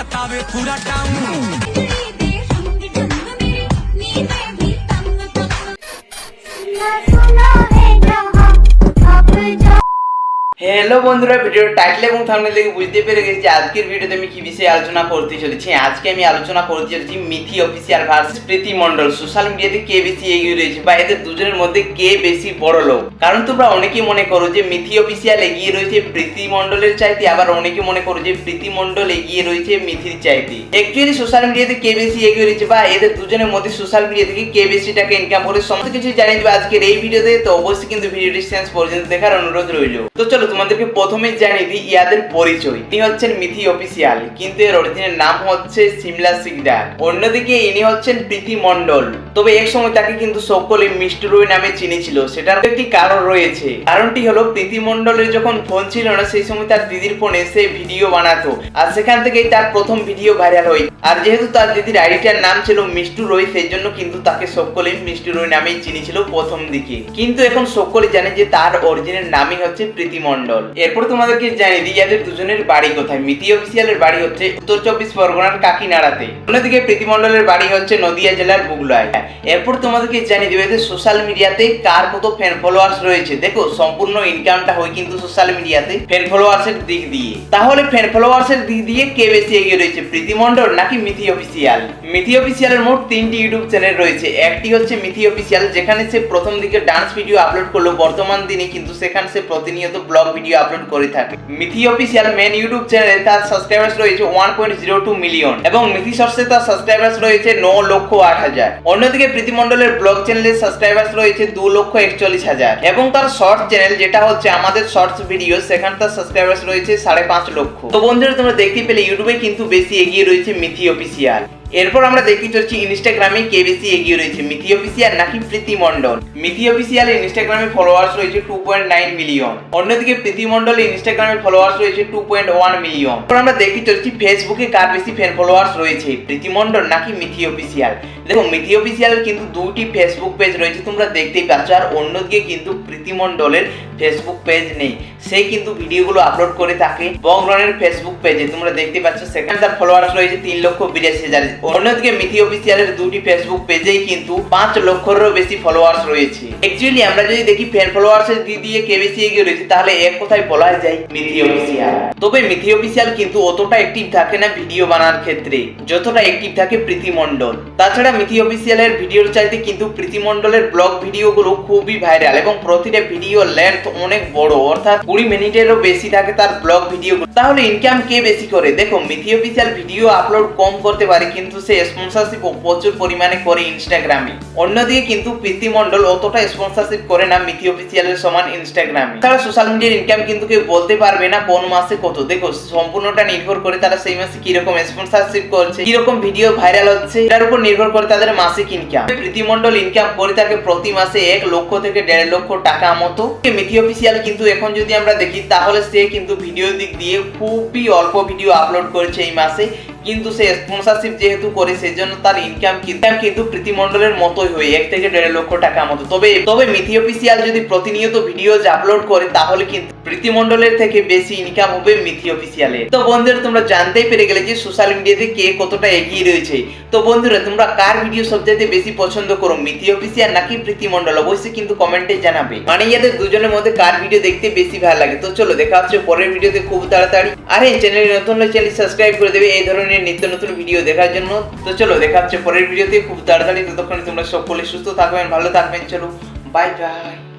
बतावे पूरा town hello বন্ধুরা ভিডিওর টাইটেল এবং থাম্বনেল দেখে বুঝতে পেরে গেছি আজকের ভিডিওতে আমি কি বিষয়ে আলোচনা করতে চলেছি। আজকে আমি আলোচনা করতে চলেছি Mithi official versus Priti Mondal. Social মিডিয়াতে কে বেশি এগিয়ে রয়েছে বা এদের দুজনের মধ্যে কে বেশি বড় লোক? কারণ তোমরা অনেকেই মনে করো যে মিথি অফিসিয়াল এগিয়ে রয়েছে প্রীতি মণ্ডলের চাইতে, আবার অনেকে মনে করো যে প্রীতি মণ্ডল এগিয়ে রয়েছে মিথির চাইতে। অ্যাকচুয়ালি সোশ্যাল মিডিয়াতে কে বেশি এগিয়ে রয়েছে বা এদের দুজনের মধ্যে সোশ্যাল মিডিয়া থেকে কে বেশি টাকা ইনকাম করে সমস্ত কিছু জানিয়ে দেবে আজকের এই ভিডিওতে তো অবশ্যই কিন্তু ভিডিওটি শেষ পর্যন্ত দেখার অনুরোধ রইল। তো চলো তোমাদেরকে প্রথমে জানিয়ে দিই, ইয়াদের পরিচয়। তিনি হচ্ছেন মিথি অফিসিয়াল, কিন্তু এর অরিজিনাল নাম হচ্ছে সিমলা সিকদার। অন্যদিকে ইনি হচ্ছেন প্রীতি মন্ডল তবে এক সময় তাকে কিন্তু সকলে মিষ্টি রুই নামে চিনেছিল, সেটার একটি কারণ রয়েছে। কারণটি হলো, প্রীতি মন্ডলের যখন ফোন ছিল না, সেই সময় তার দিদির ফোনে সে ভিডিও বানাতো, আর সেখান থেকেই তার প্রথম ভিডিও ভাইরাল হয়। আর যেহেতু তার দিদির আইডিটার নাম ছিল মিষ্টু রই, সেই জন্য কিন্তু তাকে সকলেই মিষ্টি রই নামেই চিনেছিল প্রথম দিকে। কিন্তু এখন সকলে জানে যে তার অরিজিনাল নামই হচ্ছে প্রীতি মণ্ডল এরপর তোমাদেরকে জানিয়ে দিই যাদের দুজনের বাড়ি কোথায়? মিতি অফিসিয়ালের বাড়ি হচ্ছে উত্তর চব্বিশ পরগনার কাকিনাড়াতে। অন্যদিকে প্রীতি মণ্ডলের বাড়ি হচ্ছে নদিয়া জেলার বুগলায়। এরপর তোমাদেরকে জানিয়ে দেবে সোশ্যাল মিডিয়াতে কার কত ফ্যান ফলোয়ার্স রয়েছে? দেখো, সম্পূর্ণ ইনকামটা হয় কিন্তু সোশ্যাল মিডিয়াতে ফ্যান ফলোয়ার্স এর দিক দিয়ে। তাহলে ফ্যান ফলোয়ার্স এর দিক দিয়ে কে বেশি এগিয়ে রয়েছে প্রীতি মণ্ডল নাকি মিথি অফিসিয়াল? মিথি অফিসিয়ালের মোট তিনটি ইউটিউব চ্যানেল রয়েছে। একটি হচ্ছে মিথি অফিসিয়াল, যেখানে সে প্রথম দিকে ডান্স ভিডিও আপলোড করল। বর্তমান দিনে কিন্তু সেখানে সে প্রতিনিয়ত ব্লগ ভিডিও আপলোড করে থাকে। মিথি অফিসিয়াল মেন ইউটিউব চ্যানেলে তার সাবস্ক্রাইবার্স রয়েছে one point zero two million এবং মিথি শর্টসে তার সাবস্ক্রাইবার্স রয়েছে ন লক্ষ আট হাজার। অন্যদিকে প্রীতি মণ্ডলের ব্লগ চ্যানেলের সাবস্ক্রাইবার্স রয়েছে দু লক্ষ একচল্লিশ হাজার এবং তার শর্ট চ্যানেল যেটা হচ্ছে আমাদের শর্টস ভিডিও সেখানে তার সাবস্ক্রাইবার্স রয়েছে সাড়ে পাঁচ লক্ষ। তো বন্ধুরা, তোমরা দেখতে পেলে ইউটিউবে কিন্তু বেশি এগিয়ে রয়েছে মিথি অফিসিয়াল এরপর আমরা দেখতে চলছি ইনস্টাগ্রামে কে বেশি এগিয়ে রয়েছে, মিথি অফিসিয়াল নাকি প্রীতি মণ্ডল? মিথি অফিসিয়াল ইনস্টাগ্রামে ফলোয়ার্স রয়েছে টু পয়েন্ট নাইন মিলিয়ন অন্যদিকে প্রীতি মণ্ডল ইনস্টাগ্রামে ফলোয়ার্স রয়েছে টু পয়েন্ট ওয়ান মিলিয়ন এরপর আমরা দেখি চলছি ফেসবুকে কার বেশি ফ্যান ফলোয়ার্স রয়েছে, প্রীতি মণ্ডল নাকি মিথি অফিসিয়াল দেখো, মিথি অফিসিয়ালের কিন্তু দুটি ফেসবুক পেজ রয়েছে তোমরা দেখতেই পাচ্ছ, আর অন্যদিকে কিন্তু প্রীতি মণ্ডলের ফেসবুক পেজ নেই। সে কিন্তু ভিডিওগুলো আপলোড করে থাকে, বংরনের ফেসবুক পেজে তোমরা দেখতে পাচ্ছ, সেখানে তার ফলোয়ার্স রয়েছে তিন লক্ষ বিরাশি হাজার। অন্যদিকে মিথি অফিসিয়ালের দুটি ফেসবুক পেজেই কিন্তু পাঁচ লক্ষেরও বেশি ফলোয়ার্স রয়েছে। অ্যাকচুয়ালি আমরা যদি দেখি ফ্যান ফলোয়ার্স এর দিক দিয়ে কে বেশি এগিয়ে রয়েছে, তাহলে এক কথায় বলা যায় মিথি অফিসিয়াল তবে মিথি অফিসিয়াল কিন্তু অতটা অ্যাক্টিভ থাকে না ভিডিও বানার ক্ষেত্রে, যতটা অ্যাক্টিভ থাকে প্রীতি মণ্ডল। তাছাড়া মিথি অফিসিয়ালের ভিডিওর চাইতে কিন্তু প্রীতি মণ্ডলের ব্লগ ভিডিওগুলো খুবই ভাইরাল এবং প্রতিটা ভিডিও লেন্থ অনেক বড়, অর্থাৎ কুড়ি মিনিটেরও বেশি থাকে তার ব্লগ ভিডিও তাহলে ইনকাম কে বেশি করে? দেখো মিথি অফিসিয়াল ভিডিও আপলোড কম করতে পারে কিন্তু সে স্পন্সরশিপ প্রচুর পরিমাণে করে ইনস্টাগ্রামে অন্যদিকে কিন্তু প্রীতি মণ্ডল অতটা স্পন্সরশিপ করে না মিথি অফিসিয়ালের সমান ইনস্টাগ্রামে তারা সোশ্যাল মিডিয়ার ইনকাম কিন্তু কেউ বলতে পারবে না কোন মাসে কত। দেখো, সম্পূর্ণটা নির্ভর করে তারা সেই মাসে কীরকম স্পন্সরশিপ করছে, কীরকম ভিডিও ভাইরাল হচ্ছে, এটার উপর নির্ভর করে তাদের মাসিক ইনকাম প্রীতি মণ্ডল ইনকাম করে থাকে প্রতি মাসে এক লক্ষ থেকে দেড় লক্ষ টাকা মতো। মিথি অফিসিয়াল কিন্তু এখন যদি আমরা দেখি, তাহলে সে কিন্তু ভিডিও দিক দিয়ে খুবই অল্প ভিডিও আপলোড করেছে এই মাসে। কিন্তু সে স্পন্সরশিপ যেহেতু করে সেই জন্য তার ইনকাম ইনকাম কিন্তু প্রীতি মণ্ডলের মতোই হয়। এক থেকে দেড় লক্ষ টাকা মতো। তবে তবে মিথি অফিসিয়াল যদি প্রতিনিয়ত ভিডিও আপলোড করে, তাহলে কিন্তু প্রীতি মণ্ডলের থেকে বেশি ইনকাম হবে মিথি অফিসিয়ালের তো বন্ধুরা, তোমরা জানতেই পেরে গেলে যে সোশ্যাল মিডিয়াতে কে কতটা এগিয়ে রয়েছে। তো বন্ধুরা, তোমরা কার ভিডিও সবচাইতে বেশি পছন্দ করো, মিথি অফিসিয়াল নাকি প্রীতি মণ্ডল? অবশ্যই কিন্তু কমেন্টে জানাবে। মানে ইয়াদের দুজনের মধ্যে কার ভিডিও দেখতে বেশি ভালো লাগে? তো চলো, দেখা হচ্ছে পরের ভিডিওতে খুব তাড়াতাড়ি। আর এই চ্যানেল নতুন চ্যানেল সাবস্ক্রাইব করে দেবে। এই ধরনের নিত্য নতুন ভিডিও দেখার জন্য। তো চলো, দেখা হচ্ছে পরের ভিডিওতে খুব তাড়াতাড়ি, ততক্ষণে তোমরা সকলে সুস্থ থাকবেন, ভালো থাকবেন। চলো বাই বাই